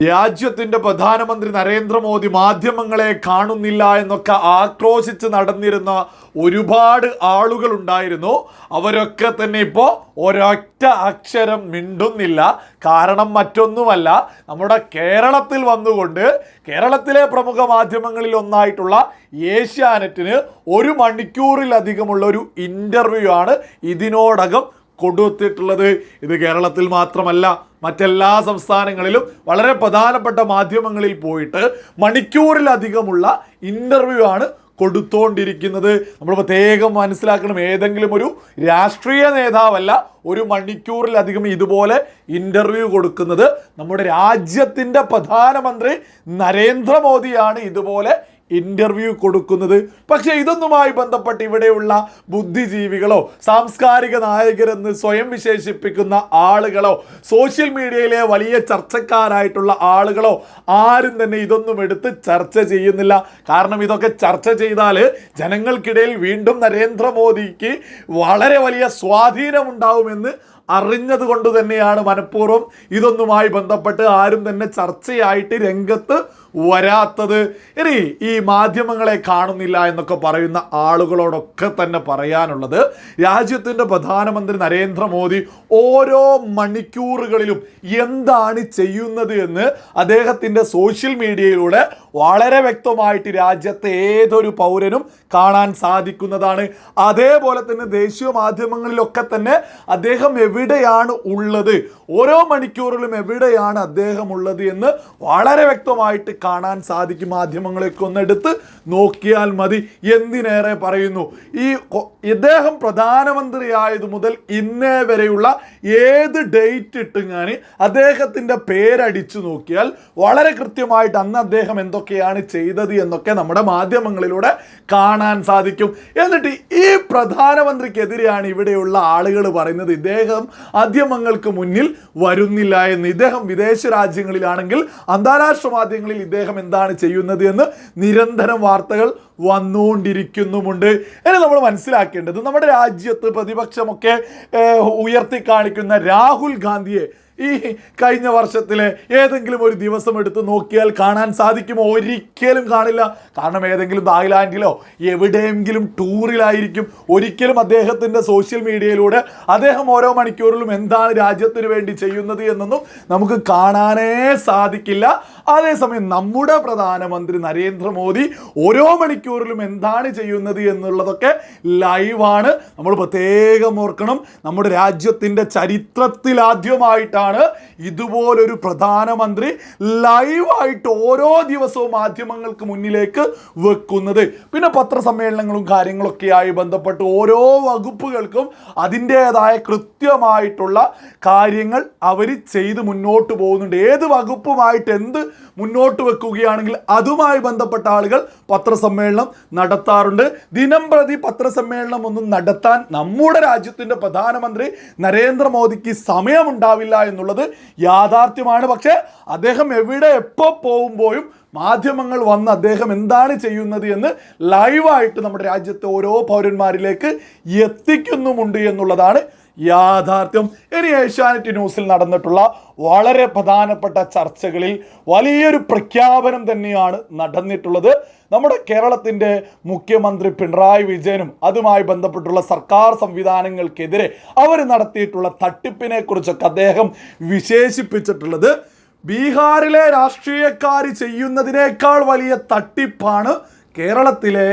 രാജ്യത്തിന്റെ പ്രധാനമന്ത്രി നരേന്ദ്രമോദി മാധ്യമങ്ങളെ കാണുന്നില്ല എന്നൊക്കെ ആക്രോശിച്ച് നടന്നിരുന്ന ഒരുപാട് ആളുകൾ ഉണ്ടായിരുന്നു. അവരൊക്കെ തന്നെ ഇപ്പോൾ ഒരൊറ്റ അക്ഷരം മിണ്ടുന്നില്ല. കാരണം മറ്റൊന്നുമല്ല നമ്മുടെ കേരളത്തിൽ വന്നുകൊണ്ട് കേരളത്തിലെ പ്രമുഖ മാധ്യമങ്ങളിൽ ഒന്നായിട്ടുള്ള ഏഷ്യാനെറ്റിന് ഒരു മണിക്കൂറിലധികമുള്ള ഒരു ഇന്റർവ്യൂ ആണ് ഇതിനോടകം കൊടുത്തിട്ടുള്ളത്. ഇത് കേരളത്തിൽ മാത്രമല്ല മറ്റെല്ലാ സംസ്ഥാനങ്ങളിലും വളരെ പ്രധാനപ്പെട്ട മാധ്യമങ്ങളിൽ പോയിട്ട് മണിക്കൂറിലധികമുള്ള ഇന്റർവ്യൂ ആണ് കൊടുത്തോണ്ടിരിക്കുന്നത്. നമ്മൾ പ്രത്യേകം മനസ്സിലാക്കണം ഏതെങ്കിലും ഒരു രാഷ്ട്രീയ നേതാവല്ല ഒരു മണിക്കൂറിലധികം ഇതുപോലെ ഇന്റർവ്യൂ കൊടുക്കുന്നത്. നമ്മുടെ രാജ്യത്തിന്റെ പ്രധാനമന്ത്രി നരേന്ദ്രമോദിയാണ് ഇതുപോലെ ഇന്റർവ്യൂ കൊടുക്കുന്നത്. പക്ഷേ ഇതൊന്നുമായി ബന്ധപ്പെട്ട് ഇവിടെയുള്ള ബുദ്ധിജീവികളോ സാംസ്കാരിക നായകരെന്ന് സ്വയം വിശേഷിപ്പിക്കുന്ന ആളുകളോ സോഷ്യൽ മീഡിയയിലെ വലിയ ചർച്ചക്കാരായിട്ടുള്ള ആളുകളോ ആരും തന്നെ ഇതൊന്നും എടുത്ത് ചർച്ച ചെയ്യുന്നില്ല. കാരണം ഇതൊക്കെ ചർച്ച ചെയ്താൽ ജനങ്ങൾക്കിടയിൽ വീണ്ടും നരേന്ദ്രമോദിക്ക് വളരെ വലിയ സ്വാധീനമുണ്ടാവുമെന്ന് അറിഞ്ഞത് കൊണ്ട് തന്നെയാണ് മനഃപൂർവം ഇതൊന്നുമായി ബന്ധപ്പെട്ട് ആരും തന്നെ ചർച്ചയായിട്ട് രംഗത്ത് വരാത്തത്. ഇനി ഈ മാധ്യമങ്ങളെ കാണുന്നില്ല എന്നൊക്കെ പറയുന്ന ആളുകളോടൊക്കെ തന്നെ പറയാനുള്ളത് രാജ്യത്തിന്റെ പ്രധാനമന്ത്രി നരേന്ദ്രമോദി ഓരോ മണിക്കൂറുകളിലും എന്താണ് ചെയ്യുന്നത് എന്ന് അദ്ദേഹത്തിന്റെ സോഷ്യൽ മീഡിയയിലൂടെ വളരെ വ്യക്തമായിട്ട് രാജ്യത്തെ ഏതൊരു പൗരനും കാണാൻ സാധിക്കുന്നതാണ്. അതേപോലെ തന്നെ ദേശീയ മാധ്യമങ്ങളിലൊക്കെ തന്നെ അദ്ദേഹം എവിടെയാണ് ഉള്ളത്? ഓരോ മണിക്കൂറിലും എവിടെയാണ് അദ്ദേഹം ഉള്ളത് എന്ന് വളരെ വ്യക്തമായിട്ട് കാണാൻ സാധിക്കും. മാധ്യമങ്ങളെയൊക്കെ ഒന്ന് എടുത്ത് നോക്കിയാൽ മതി. എന്തിനേറെ പറയുന്നു? ഈ ഇദ്ദേഹം പ്രധാനമന്ത്രിയായത് മുതൽ ഇന്നേ വരെയുള്ള ഏത് ഡേറ്റ് ഇട്ടുങ്ങാൻ അദ്ദേഹത്തിന്റെ പേരടിച്ചു നോക്കിയാൽ വളരെ കൃത്യമായിട്ട് അന്ന് അദ്ദേഹം എന്തൊക്കെയാണ് ചെയ്തത് എന്നൊക്കെ നമ്മുടെ മാധ്യമങ്ങളിലൂടെ കാണാൻ സാധിക്കും. എന്നിട്ട് ഈ പ്രധാനമന്ത്രിക്കെതിരെയാണ് ഇവിടെയുള്ള ആളുകൾ പറയുന്നത്. ഇദ്ദേഹം മാധ്യമങ്ങൾക്ക് മുന്നിൽ വരുന്നില്ല എന്ന്. ഇദ്ദേഹം വിദേശ രാജ്യങ്ങളിലാണെങ്കിൽ അന്താരാഷ്ട്ര മാധ്യമങ്ങളിൽ ഇദ്ദേഹം എന്താണ് ചെയ്യുന്നത് എന്ന് നിരന്തരം വാർത്തകൾ വന്നുകൊണ്ടിരിക്കുന്നുമുണ്ട്. ഇനി നമ്മൾ മനസ്സിലാക്കേണ്ടത് നമ്മുടെ രാജ്യത്ത് പ്രതിപക്ഷമൊക്കെ ഉയർത്തി കാണിക്കുന്ന രാഹുൽ ഗാന്ധിയെ ഈ കഴിഞ്ഞ വർഷത്തിലെ ഏതെങ്കിലും ഒരു ദിവസം എടുത്ത് നോക്കിയാൽ കാണാൻ സാധിക്കുമോ? ഒരിക്കലും കാണില്ല. കാരണം ഏതെങ്കിലും തായ്ലാൻഡിലോ എവിടെയെങ്കിലും ടൂറിലായിരിക്കും. ഒരിക്കലും അദ്ദേഹത്തിന്റെ സോഷ്യൽ മീഡിയയിലൂടെ അദ്ദേഹം ഓരോ മണിക്കൂറിലും എന്താണ് രാജ്യത്തിന് വേണ്ടി ചെയ്യുന്നത് എന്നൊന്നും നമുക്ക് കാണാനേ സാധിക്കില്ല. അതേസമയം നമ്മുടെ പ്രധാനമന്ത്രി നരേന്ദ്രമോദി ഓരോ മണിക്കൂറിലും എന്താണ് ചെയ്യുന്നത് എന്നുള്ളതൊക്കെ ലൈവാണ്. നമ്മൾ പ്രത്യേകം ഓർക്കണം നമ്മുടെ രാജ്യത്തിന്റെ ചരിത്രത്തിലാദ്യമായിട്ടാണ് ഇതുപോലൊരു പ്രധാനമന്ത്രി ലൈവായിട്ട് ഓരോ ദിവസവും മാധ്യമങ്ങൾക്ക് മുന്നിലേക്ക് വെക്കുന്നത്. പിന്നെ പത്രസമ്മേളനങ്ങളും കാര്യങ്ങളൊക്കെയായി ബന്ധപ്പെട്ട് ഓരോ വകുപ്പുകൾക്കും അതിന്റേതായ കൃത്യമായിട്ടുള്ള കാര്യങ്ങൾ അവർ ചെയ്ത് മുന്നോട്ട് പോകുന്നുണ്ട്. ഏത് വകുപ്പുമായിട്ട് എന്ത് മുന്നോട്ട് വെക്കുകയാണെങ്കിൽ അതുമായി ബന്ധപ്പെട്ട ആളുകൾ പത്രസമ്മേളനം നടത്താറുണ്ട്. ദിനം പ്രതി പത്രസമ്മേളനം ഒന്നും നടത്താൻ നമ്മുടെ രാജ്യത്തിന്റെ പ്രധാനമന്ത്രി നരേന്ദ്രമോദിക്ക് സമയമുണ്ടാവില്ല എന്നുള്ളത് യാഥാർത്ഥ്യമാണ്. പക്ഷേ അദ്ദേഹം എവിടെ എപ്പോൾ പോകുമ്പോഴും മാധ്യമങ്ങൾ വന്ന് അദ്ദേഹം എന്താണ് ചെയ്യുന്നത് എന്ന് ലൈവായിട്ട് നമ്മുടെ രാജ്യത്തെ ഓരോ പൗരന്മാരിലേക്ക് എത്തിക്കുന്നുമുണ്ട് എന്നുള്ളതാണ് യാഥാർത്ഥ്യം. ഇനി ഏഷ്യാനെറ്റ് ന്യൂസിൽ നടന്നിട്ടുള്ള വളരെ പ്രധാനപ്പെട്ട ചർച്ചകളിൽ വലിയൊരു പ്രഖ്യാപനം തന്നെയാണ് നടന്നിട്ടുള്ളത്. നമ്മുടെ കേരളത്തിന്റെ മുഖ്യമന്ത്രി പിണറായി വിജയനും അതുമായി ബന്ധപ്പെട്ടുള്ള സർക്കാർ സംവിധാനങ്ങൾക്കെതിരെ അവർ നടത്തിയിട്ടുള്ള തട്ടിപ്പിനെ കുറിച്ചൊക്കെ അദ്ദേഹം വിശേഷിപ്പിച്ചിട്ടുള്ളത്. ബീഹാറിലെ രാഷ്ട്രീയക്കാർ ചെയ്യുന്നതിനേക്കാൾ വലിയ തട്ടിപ്പാണ് കേരളത്തിലെ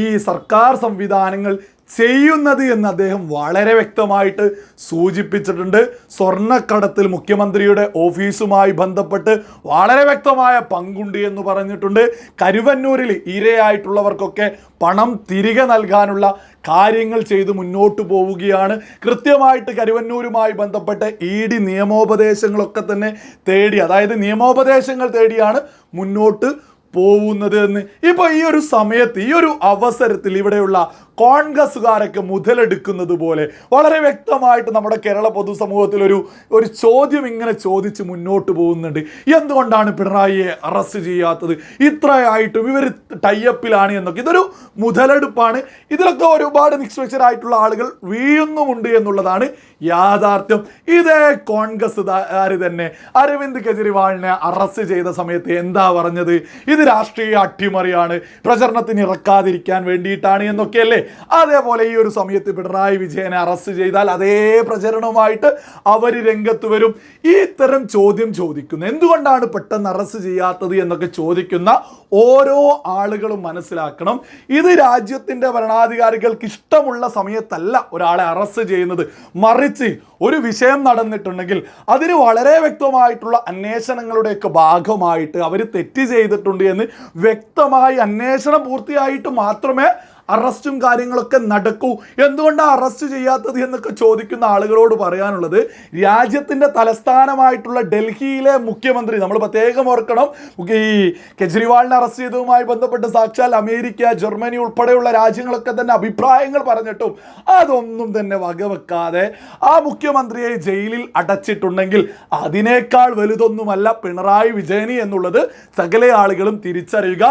ഈ സർക്കാർ സംവിധാനങ്ങൾ ചെയ്യുന്നത് എന്ന് അദ്ദേഹം വളരെ വ്യക്തമായിട്ട് സൂചിപ്പിച്ചിട്ടുണ്ട്. സ്വർണക്കടത്തിൽ മുഖ്യമന്ത്രിയുടെ ഓഫീസുമായി ബന്ധപ്പെട്ട് വളരെ വ്യക്തമായ പങ്കുണ്ട് എന്ന് പറഞ്ഞിട്ടുണ്ട്. കരുവന്നൂരിൽ ഇരയായിട്ടുള്ളവർക്കൊക്കെ പണം തിരികെ നൽകാനുള്ള കാര്യങ്ങൾ ചെയ്ത് മുന്നോട്ട് പോവുകയാണ്. കൃത്യമായിട്ട് കരുവന്നൂരുമായി ബന്ധപ്പെട്ട് ഇ ഡി നിയമോപദേശങ്ങളൊക്കെ തന്നെ തേടി അതായത് നിയമോപദേശങ്ങൾ തേടിയാണ് മുന്നോട്ട് പോകുന്നത് എന്ന്. ഇപ്പോൾ ഈ ഒരു സമയത്ത് ഈ ഒരു അവസരത്തിൽ ഇവിടെയുള്ള കോൺഗ്രസ്സുകാരൊക്കെ മുതലെടുക്കുന്നത് പോലെ വളരെ വ്യക്തമായിട്ട് നമ്മുടെ കേരള പൊതുസമൂഹത്തിൽ ഒരു ഒരു ചോദ്യം ഇങ്ങനെ ചോദിച്ച് മുന്നോട്ട് പോകുന്നുണ്ട്. എന്തുകൊണ്ടാണ് പിണറായിയെ അറസ്റ്റ് ചെയ്യാത്തത്? ഇത്രയായിട്ടും ഇവർ ടൈപ്പിലാണ് എന്നൊക്കെ. ഇതൊരു മുതലെടുപ്പാണ്. ഇതിലൊക്കെ ഒരുപാട് നിഷ്പക്ഷരായിട്ടുള്ള ആളുകൾ വീഴുന്നുമുണ്ട് എന്നുള്ളതാണ് യാഥാർത്ഥ്യം. ഇതേ കോൺഗ്രസ്സുകാർ തന്നെ അരവിന്ദ് കെജ്രിവാളിനെ അറസ്റ്റ് ചെയ്ത സമയത്ത് എന്താ പറഞ്ഞത്? ഇത് രാഷ്ട്രീയ അട്ടിമറിയാണ്. പ്രചരണത്തിന് ഇറക്കാതിരിക്കാൻ വേണ്ടിയിട്ടാണ് എന്നൊക്കെയല്ലേ? അതേപോലെ ഈ ഒരു സമയത്ത് പിണറായി വിജയനെ അറസ്റ്റ് ചെയ്താൽ അതേ പ്രചരണവുമായിട്ട് അവർ രംഗത്ത് വരും. ഈ ഇത്തരം ചോദ്യം ചോദിക്കുന്നു. എന്തുകൊണ്ടാണ് പെട്ടെന്ന് അറസ്റ്റ് ചെയ്യാത്തത് എന്നൊക്കെ ചോദിക്കുന്ന ഓരോ ആളുകളും മനസ്സിലാക്കണം. ഇത് രാജ്യത്തിന്റെ ഭരണാധികാരികൾക്ക് ഇഷ്ടമുള്ള സമയത്തല്ല ഒരാളെ അറസ്റ്റ് ചെയ്യുന്നത്. മറിച്ച് ഒരു വിഷയം നടന്നിട്ടുണ്ടെങ്കിൽ അതിന് വളരെ വ്യക്തമായിട്ടുള്ള അന്വേഷണങ്ങളുടെയൊക്കെ ഭാഗമായിട്ട് അവർ തെറ്റ് ചെയ്തിട്ടുണ്ട് എന്ന് വ്യക്തമായി അന്വേഷണം പൂർത്തിയായിട്ട് മാത്രമേ അറസ്റ്റും കാര്യങ്ങളൊക്കെ നടക്കൂ. എന്തുകൊണ്ടാണ് അറസ്റ്റ് ചെയ്യാത്തത് എന്നൊക്കെ ചോദിക്കുന്ന ആളുകളോട് പറയാനുള്ളത് രാജ്യത്തിന്റെ തലസ്ഥാനമായിട്ടുള്ള ഡൽഹിയിലെ മുഖ്യമന്ത്രി നമ്മൾ പ്രത്യേകം ഓർക്കണം ഈ കെജ്രിവാളിനെ അറസ്റ്റ് ചെയ്തതുമായി ബന്ധപ്പെട്ട് സാക്ഷാൽ അമേരിക്ക ജർമ്മനി ഉൾപ്പെടെയുള്ള രാജ്യങ്ങളൊക്കെ തന്നെ അഭിപ്രായങ്ങൾ പറഞ്ഞിട്ടും അതൊന്നും തന്നെ വകവെക്കാതെ ആ മുഖ്യമന്ത്രിയെ ജയിലിൽ അടച്ചിട്ടുണ്ടെങ്കിൽ അതിനേക്കാൾ വലുതൊന്നുമല്ല പിണറായി വിജയനി എന്നുള്ളത് സകല ആളുകളും തിരിച്ചറിയുക.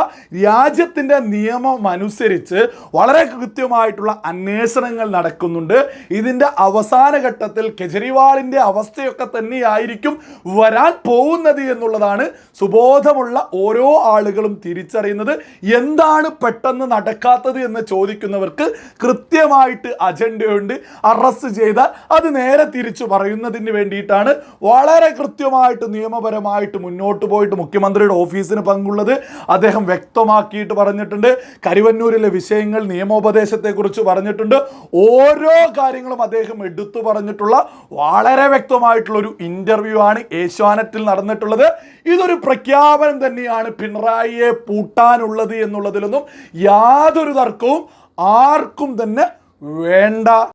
രാജ്യത്തിന്റെ നിയമം അനുസരിച്ച് വളരെ കൃത്യമായിട്ടുള്ള അന്വേഷണങ്ങൾ നടക്കുന്നുണ്ട്. ഇതിന്റെ അവസാന ഘട്ടത്തിൽ കെജ്രിവാളിന്റെ അവസ്ഥയൊക്കെ തന്നെയായിരിക്കും വരാൻ പോകുന്നത് എന്നുള്ളതാണ് സുബോധമുള്ള ഓരോ ആളുകളും തിരിച്ചറിയുന്നത്. എന്താണ് പെട്ടെന്ന് നടക്കാത്തത് എന്ന് ചോദിക്കുന്നവർക്ക് കൃത്യമായിട്ട് അജണ്ടയുണ്ട്. അറസ്റ്റ് ചെയ്താൽ അത് നേരെ തിരിച്ചു പറയുന്നതിന് വേണ്ടിയിട്ടാണ് വളരെ കൃത്യമായിട്ട് നിയമപരമായിട്ട് മുന്നോട്ട് പോയിട്ട് മുഖ്യമന്ത്രിയുടെ ഓഫീസിന് പങ്കുള്ളത്. അദ്ദേഹം വ്യക്തമാക്കിയിട്ട് പറഞ്ഞിട്ടുണ്ട്. കരുവന്നൂരിലെ വിഷയങ്ങൾ നിയമോപദേശത്തെക്കുറിച്ച് പറഞ്ഞിട്ടുണ്ട്. ഓരോ കാര്യങ്ങളും അദ്ദേഹം എടുത്തു പറഞ്ഞിട്ടുള്ള വളരെ വ്യക്തമായിട്ടുള്ള ഒരു ഇന്റർവ്യൂ ആണ് ഏഷ്യാനെറ്റിൽ നടന്നിട്ടുള്ളത്. ഇതൊരു പ്രഖ്യാപനം തന്നെയാണ് പിണറായിയെ പൂട്ടാനുള്ളത് എന്നുള്ളതിലൊന്നും യാതൊരു തർക്കവും ആർക്കും തന്നെ വേണ്ട.